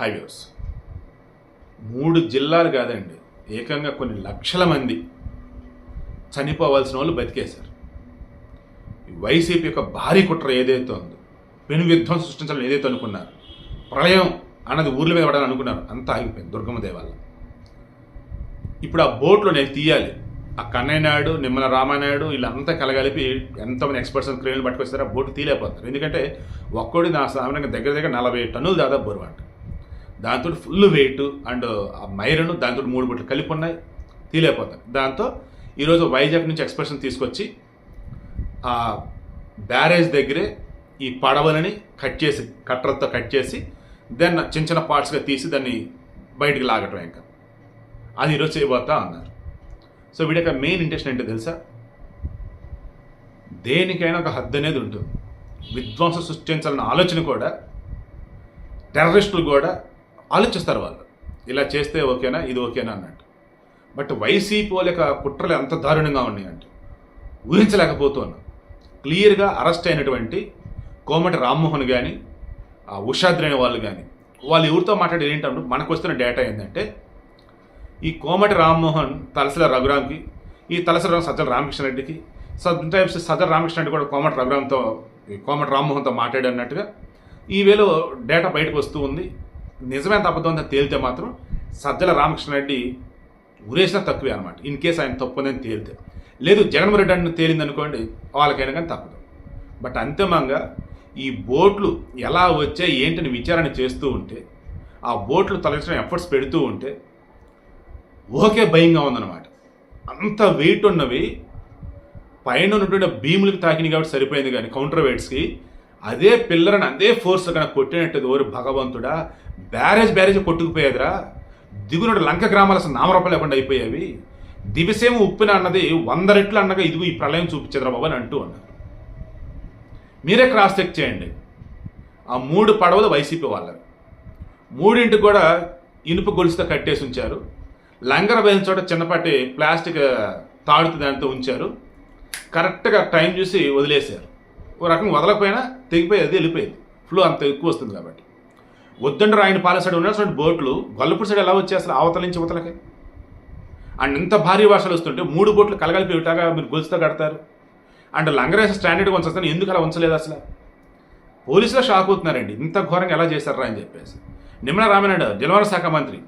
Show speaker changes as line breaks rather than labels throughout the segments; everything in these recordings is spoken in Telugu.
హైవేస్ మూడు జిల్లాలు కాదండి. ఏకంగా కొన్ని లక్షల మంది చనిపోవాల్సిన వాళ్ళు బతికేశారు. వైసీపీ యొక్క భారీ కుట్ర ఏదైతే ఉందో పెను యుద్ధం సృష్టించాలని ఏదైతే అనుకున్నారు ప్రళయం అన్నది ఊర్ల మీద పడాలని అనుకున్నారు అంతా ఆగిపోయింది దుర్గమ్మ దేవాల ఇప్పుడు ఆ బోట్లో నేను తీయాలి. ఆ కన్నయ్య నాయుడు నిమ్మల రామానాయుడు వీళ్ళంతా కలగలిపి ఎంతమంది ఎక్స్పర్ట్స్ క్రేన్లు పట్టుకొస్తారో ఆ బోటు తీలేకపోతారు ఎందుకంటే ఒక్కడి నా సామాన్యంగా దగ్గర దగ్గర నలభై టన్నులు దాదాపు బరువు అంట. దాంతో ఫుల్ వెయిట్ అండ్ ఆ మైరను దాంతో మూడు బుట్లు కలిపి ఉన్నాయి తీలేకపోతాయి దాంతో ఈరోజు వైజాగ్ నుంచి ఎక్స్ప్రెషన్ తీసుకొచ్చి ఆ బ్యారేజ్ దగ్గరే ఈ పడవలని కట్ చేసి కట్టర్తో కట్ చేసి దెన్ చిన్న చిన్న పార్ట్స్గా తీసి దాన్ని బయటికి లాగటం ఇంకా. అది ఈరోజు చేయబోతా అన్నారు. సో వీడి యొక్క మెయిన్ ఇంటెన్షన్ ఏంటో తెలుసా? దేనికైనా ఒక హద్దు అనేది ఉంటుంది. విధ్వంసం సృష్టించాలన్న ఆలోచన కూడా టెర్రరిస్టులు కూడా ఆలోచిస్తారు వాళ్ళు. ఇలా చేస్తే ఓకేనా ఇది ఓకేనా అన్నట్టు. బట్ వైసీపీ వాళ్ళ కుట్రలు ఎంత దారుణంగా ఉన్నాయంటే ఊహించలేకపోతున్నాం. క్లియర్గా అరెస్ట్ అయినటువంటి కోమటి రామ్మోహన్ కానీ ఆ ఉషాద్రి అనే వాళ్ళు కానీ వాళ్ళు ఎవరితో మాట్లాడేది ఏంటంటే మనకు వస్తున్న డేటా ఏంటంటే ఈ కోమటి రామ్మోహన్ తలసల రఘురామ్కి ఈ తలసల సజ్జల రామకృష్ణ రెడ్డికి టైమ్స్ సజ్జల రామకృష్ణ రెడ్డి కూడా కోమటి రఘురామ్తో ఈ కోమటి రామ్మోహన్తో మాట్లాడన్నట్టుగా ఈ వేలో డేటా బయటకు వస్తూ ఉంది. నిజమే అబద్ధం ఉందని తేలితే మాత్రం సజ్జల రామకృష్ణ రెడ్డి తక్కువే అనమాట ఇన్ కేసు ఆయన తప్పు ఉందని తేలితే. లేదు జగన్మోహన్ రెడ్డి అని తేలింది అనుకోండి వాళ్ళకైనా కానీ తప్పదు. బట్ అంతిమంగా ఈ బోట్లు ఎలా వచ్చాయి ఏంటని విచారణ చేస్తూ ఉంటే ఆ బోట్లు తొలగించడం ఎఫర్ట్స్ పెడుతూ ఉంటే ఓకే భయంగా ఉందన్నమాట. అంత వెయిట్ ఉన్నవి పైన ఉన్నటువంటి భీములకు తాకినాయి కాబట్టి సరిపోయింది కానీ కౌంటర్ వెయిట్స్కి అదే పిల్లరని అదే ఫోర్స్ కనుక కొట్టినట్టు ఓరు భగవంతుడా? Barrage barrage కొట్టుకుపోయేదిరా. దిగునుడు లంక గ్రామాలు అసలు నామరూపాలు లేకుండా అయిపోయేవి. దివిసేమ ఉప్పిన అన్నది వంద రెట్లు అన్నగా ఇదిగో ఈ ప్రళయం చూపించదురా బాబు అని అంటూ అన్నారు మీరే క్రాస్ చెక్ చేయండి. ఆ మూడు పడవలు వైసీపీ వాళ్ళవి. మూడింటికి కూడా ఇనుప గొలుసుతో కట్టేసి ఉంచారు. లంగర బయలు చోట చిన్నపాటి ప్లాస్టిక్ తాడుతు దాంతో ఉంచారు. కరెక్ట్గా టైం చూసి వదిలేశారు. ఓ రకం వదలకపోయినా తెగిపోయేది వెళ్ళిపోయింది. ఫ్లో అంత ఎక్కువ వస్తుంది కాబట్టి. వద్దండ్రు ఆయన పాల సైడ్ ఉన్నటువంటి బోట్లు గొల్లపూడి సైడ్ ఎలా వచ్చాయి అసలు అవతల నుంచి అవతలకి? అండ్ ఇంత భారీ వర్షాలు వస్తుంటే మూడు బోట్లు కలగలిపి ఇటాగా మీరు గొలుసుతో కడతారు. అండ్ లంగరేస స్టాండర్డ్ ఉంచుతాను ఎందుకు అలా ఉంచలేదు అసలు? పోలీసులు షాక్ అవుతున్నారండి ఇంత ఘోరంగా ఎలా చేశారా అని చెప్పేసి. నిమ్మల రామనాయుడు జలవన శాఖ మంత్రి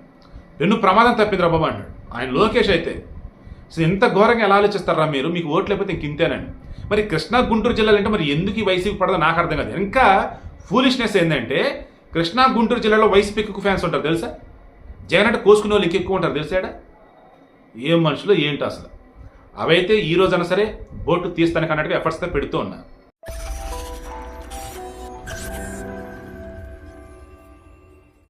పెన్ను ప్రమాదం తప్పింది బాబు అన్నాడు ఆయన లోకేష్ అయితే సో ఇంత ఘోరంగా ఎలా ఆలోచిస్తారా మీరు? మీకు ఓట్లు లేకపోతే ఇంక ఇంతేనండి. మరి కృష్ణా గుంటూరు జిల్లాలు అంటే మరి ఎందుకు ఈ వైసీపీ పడదో నాకు అర్థం కాదు. ఇంకా ఫూలిష్నెస్ ఏంటంటే కృష్ణా గుంటూరు జిల్లాలో వైసీపీ ఎక్కువ ఫ్యాన్స్ ఉంటారు తెలుసా? జగన్ అంటే కోసుకునే వాళ్ళు ఎక్కువ ఉంటారు తెలిసాడా ఏం మనుషులు ఏంటో అసలు? అవైతే ఈ రోజైనా సరే బోటు తీస్తానికి అన్నట్టుగా ఎఫర్ట్స్తో పెడుతూ ఉన్నారు.